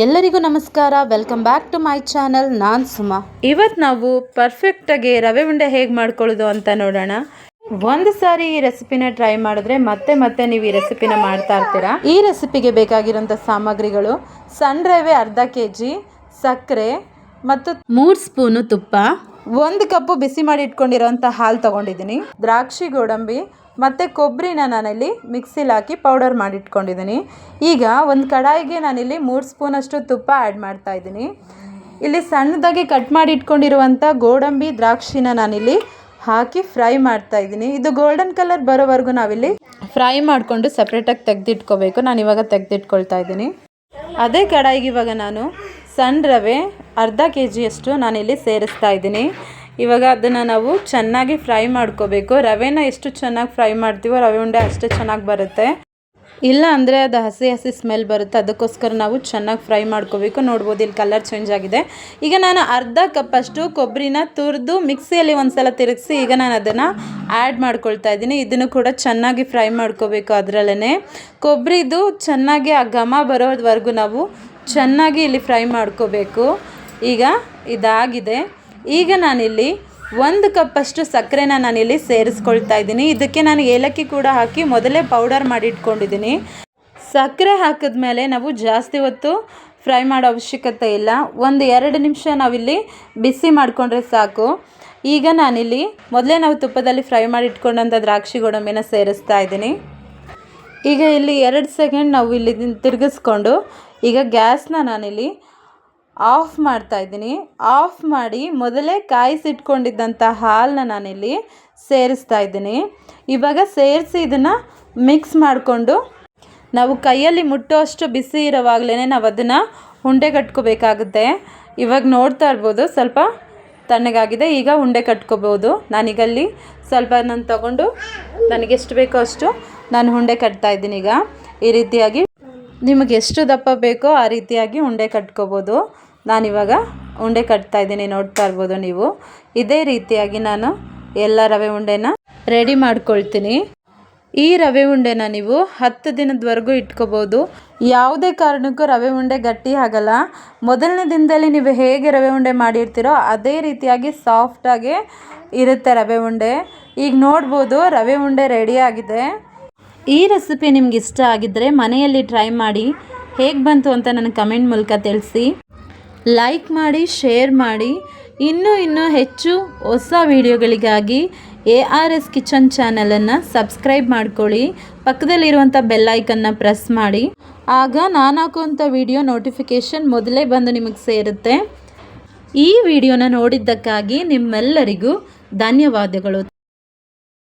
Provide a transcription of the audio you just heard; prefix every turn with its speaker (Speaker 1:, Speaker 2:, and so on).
Speaker 1: ಎಲ್ಲರಿಗೂ ನಮಸ್ಕಾರ. Welcome back to my channel ನಾನು ಸುಮಾ. ಇವತ್ತು ನಾವು ಪರ್ಫೆಕ್ಟಾಗಿ ರವೆ ಉಂಡೆ ಹೇಗೆ ಮಾಡ್ಕೊಳ್ಳೋದು ಅಂತ ನೋಡೋಣ. ಒಂದು ಸಾರಿ ಈ ರೆಸಿಪಿನ ಟ್ರೈ ಮಾಡಿದ್ರೆ ಮತ್ತೆ ಮತ್ತೆ ನೀವು ಈ ರೆಸಿಪಿನ ಮಾಡ್ತಾ ಇರ್ತೀರಾ? ಈ ರೆಸಿಪಿಗೆ ಬೇಕಾಗಿರೋಂಥ ಸಾಮಗ್ರಿಗಳು ಸಣ್ಣ ರವೆ ಅರ್ಧ ಕೆ ಜಿ ಸಕ್ಕರೆ ಮತ್ತು ಮೂರು ಸ್ಪೂನು ತುಪ್ಪ ಒಂದು ಕಪ್ಪು ಬಿಸಿ ಮಾಡಿ ಇಟ್ಕೊಂಡಿರೋಂಥ ಹಾಲು ತೊಗೊಂಡಿದ್ದೀನಿ. ದ್ರಾಕ್ಷಿ ಗೋಡಂಬಿ ಮತ್ತು ಕೊಬ್ಬರಿನ ನಾನಿಲ್ಲಿ ಮಿಕ್ಸಿಲಿ ಹಾಕಿ ಪೌಡರ್ ಮಾಡಿಟ್ಕೊಂಡಿದ್ದೀನಿ ಈಗ ಒಂದು ಕಡಾಯಿಗೆ ನಾನಿಲ್ಲಿ ಮೂರು ಸ್ಪೂನಷ್ಟು ತುಪ್ಪ ಆ್ಯಡ್ ಮಾಡ್ತಾ ಇದ್ದೀನಿ. ಇಲ್ಲಿ ಸಣ್ಣದಾಗಿ ಕಟ್ ಮಾಡಿ ಇಟ್ಕೊಂಡಿರುವಂಥ ಗೋಡಂಬಿ ದ್ರಾಕ್ಷಿನ ನಾನಿಲ್ಲಿ ಹಾಕಿ ಫ್ರೈ ಮಾಡ್ತಾ ಇದ್ದೀನಿ. ಇದು ಗೋಲ್ಡನ್ ಕಲರ್ ಬರೋವರೆಗೂ ನಾವಿಲ್ಲಿ ಫ್ರೈ ಮಾಡಿಕೊಂಡು ಸಪ್ರೇಟಾಗಿ ತೆಗೆದಿಟ್ಕೋಬೇಕು. ನಾನು ಇವಾಗ ತೆಗೆದಿಟ್ಕೊಳ್ತಾ ಇದ್ದೀನಿ. ಅದೇ ಕಡಾಯಿಗೆ ಇವಾಗ ನಾನು ಸಣ್ಣ ರವೆ ಅರ್ಧ ಕೆ ಜಿಯಷ್ಟು ನಾನಿಲ್ಲಿ ಸೇರಿಸ್ತಾ ಇದ್ದೀನಿ. ಇವಾಗ ಅದನ್ನು ನಾವು ಚೆನ್ನಾಗಿ ಫ್ರೈ ಮಾಡ್ಕೋಬೇಕು. ರವೆನ ಎಷ್ಟು ಚೆನ್ನಾಗಿ ಫ್ರೈ ಮಾಡ್ತೀವೋ ರವೆ ಉಂಡೆ ಅಷ್ಟೇ ಚೆನ್ನಾಗಿ ಬರುತ್ತೆ. ಇಲ್ಲ ಅಂದರೆ ಅದು ಹಸಿ ಹಸಿ ಸ್ಮೆಲ್ ಬರುತ್ತೆ. ಅದಕ್ಕೋಸ್ಕರ ನಾವು ಚೆನ್ನಾಗಿ ಫ್ರೈ ಮಾಡ್ಕೋಬೇಕು. ನೋಡ್ಬೋದು ಇಲ್ಲಿ ಕಲರ್ ಚೇಂಜ್ ಆಗಿದೆ. ಈಗ ನಾನು ಅರ್ಧ ಕಪ್ಪಷ್ಟು ಕೊಬ್ಬರಿನ ತುರಿದು ಮಿಕ್ಸಿಯಲ್ಲಿ ಒಂದು ಸಲ ತಿರುಗಿಸಿ ಈಗ ನಾನು ಅದನ್ನು ಆ್ಯಡ್ ಮಾಡ್ಕೊಳ್ತಾ ಇದ್ದೀನಿ. ಇದನ್ನು ಕೂಡ ಚೆನ್ನಾಗಿ ಫ್ರೈ ಮಾಡ್ಕೋಬೇಕು ಅದರಲ್ಲೇ ಕೊಬ್ಬರಿದು ಚೆನ್ನಾಗಿ ಆ ಘಮ ಬರೋದ್ವರೆಗೂ ನಾವು ಚೆನ್ನಾಗಿ ಇಲ್ಲಿ ಫ್ರೈ ಮಾಡ್ಕೋಬೇಕು. ಈಗ ಇದಾಗಿದೆ. ಈಗ ನಾನಿಲ್ಲಿ ಒಂದು ಕಪ್ಪಷ್ಟು ಸಕ್ಕರೆನ ನಾನಿಲ್ಲಿ ಸೇರಿಸ್ಕೊಳ್ತಾ ಇದ್ದೀನಿ. ಇದಕ್ಕೆ ನಾನು ಏಲಕ್ಕಿ ಕೂಡ ಹಾಕಿ ಮೊದಲೇ ಪೌಡರ್ ಮಾಡಿ ಇಟ್ಕೊಂಡಿದ್ದೀನಿ. ಸಕ್ಕರೆ ಹಾಕಿದ ಮೇಲೆ ನಾವು ಜಾಸ್ತಿ ಹೊತ್ತು ಫ್ರೈ ಮಾಡೋ ಅವಶ್ಯಕತೆ ಇಲ್ಲ. ಒಂದು ಎರಡು ನಿಮಿಷ ನಾವಿಲ್ಲಿ ಬಿಸಿ ಮಾಡಿಕೊಂಡ್ರೆ ಸಾಕು. ಈಗ ನಾನಿಲ್ಲಿ ಮೊದಲೇ ನಾವು ತುಪ್ಪದಲ್ಲಿ ಫ್ರೈ ಮಾಡಿ ಇಟ್ಕೊಂಡಂಥ ದ್ರಾಕ್ಷಿ ಗೋಡಂಬಿನ ಸೇರಿಸ್ತಾ ಇದ್ದೀನಿ. ಈಗ ಇಲ್ಲಿ ಎರಡು ಸೆಕೆಂಡ್ ನಾವು ಇಲ್ಲಿ ತಿರುಗಿಸ್ಕೊಂಡು ಈಗ ಗ್ಯಾಸ್ನ ನಾನಿಲ್ಲಿ ಆಫ್ ಮಾಡ್ತಾ ಇದ್ದೀನಿ. ಆಫ್ ಮಾಡಿ ಮೊದಲೇ ಕಾಯಿಸಿಟ್ಕೊಂಡಿದ್ದಂಥ ಹಾಲನ್ನ ನಾನಿಲ್ಲಿ ಸೇರಿಸ್ತಾ ಇದ್ದೀನಿ. ಇವಾಗ ಸೇರಿಸಿ ಇದನ್ನು ಮಿಕ್ಸ್ ಮಾಡಿಕೊಂಡು ನಾವು ಕೈಯಲ್ಲಿ ಮುಟ್ಟೋಷ್ಟು ಬಿಸಿ ಇರೋವಾಗಲೇ ನಾವು ಅದನ್ನು ಉಂಡೆ ಕಟ್ಕೋಬೇಕಾಗುತ್ತೆ. ಇವಾಗ ನೋಡ್ತಾ ಇರ್ಬೋದು ಸ್ವಲ್ಪ ತಣ್ಣಗಾಗಿದೆ, ಈಗ ಉಂಡೆ ಕಟ್ಕೋಬೋದು. ನಾನೀಗಲ್ಲಿ ಸ್ವಲ್ಪ ನಾನು ತಗೊಂಡು ನನಗೆಷ್ಟು ಬೇಕೋ ಅಷ್ಟು ನಾನು ಉಂಡೆ ಕಟ್ತಾ ಇದ್ದೀನಿ ಈಗ. ಈ ರೀತಿಯಾಗಿ ನಿಮಗೆ ಎಷ್ಟು ದಪ್ಪ ಬೇಕೋ ಆ ರೀತಿಯಾಗಿ ಉಂಡೆ ಕಟ್ಕೋಬೋದು. ನಾನಿವಾಗ ಉಂಡೆ ಕಟ್ತಾ ಇದ್ದೀನಿ, ನೋಡ್ತಾ ಇರ್ಬೋದು ನೀವು. ಇದೇ ರೀತಿಯಾಗಿ ನಾನು ಎಲ್ಲ ರವೆ ಉಂಡೆನ ರೆಡಿ ಮಾಡ್ಕೊಳ್ತೀನಿ. ಈ ರವೆ ಉಂಡೆನ ನೀವು ಹತ್ತು ದಿನದವರೆಗೂ ಇಟ್ಕೋಬೋದು. ಯಾವುದೇ ಕಾರಣಕ್ಕೂ ರವೆ ಉಂಡೆ ಗಟ್ಟಿ ಆಗಲ್ಲ. ಮೊದಲನೇ ದಿನದಲ್ಲಿ ನೀವು ಹೇಗೆ ರವೆ ಉಂಡೆ ಮಾಡಿರ್ತೀರೋ ಅದೇ ರೀತಿಯಾಗಿ ಸಾಫ್ಟಾಗಿ ಇರುತ್ತೆ ರವೆ ಉಂಡೆ. ಈಗ ನೋಡ್ಬೋದು ರವೆ ಉಂಡೆ ರೆಡಿ ಆಗಿದೆ. ಈ ರೆಸಿಪಿ ನಿಮ್ಗೆ ಇಷ್ಟ ಆಗಿದ್ದರೆ ಮನೆಯಲ್ಲಿ ಟ್ರೈ ಮಾಡಿ ಹೇಗೆ ಬಂತು ಅಂತ ನನಗೆ ಕಮೆಂಟ್ ಮೂಲಕ ತಿಳಿಸಿ. ಲೈಕ್ ಮಾಡಿ ಶೇರ್ ಮಾಡಿ. ಇನ್ನೂ ಇನ್ನೂ ಹೆಚ್ಚು ಹೊಸ ವಿಡಿಯೋಗಳಿಗಾಗಿ ಎ ಆರ್ ಎಸ್ ಕಿಚನ್ ಚಾನಲನ್ನು ಸಬ್ಸ್ಕ್ರೈಬ್ ಮಾಡ್ಕೊಳ್ಳಿ. ಪಕ್ಕದಲ್ಲಿರುವಂಥ ಬೆಲ್ಲೈಕನ್ನ ಪ್ರೆಸ್ ಮಾಡಿ. ಆಗ ನಾನು ಹಾಕುವಂಥ ವಿಡಿಯೋ ನೋಟಿಫಿಕೇಷನ್ ಮೊದಲೇ ಬಂದು ನಿಮಗೆ ಸೇರುತ್ತೆ. ಈ ವಿಡಿಯೋನ ನೋಡಿದ್ದಕ್ಕಾಗಿ ನಿಮ್ಮೆಲ್ಲರಿಗೂ ಧನ್ಯವಾದಗಳು.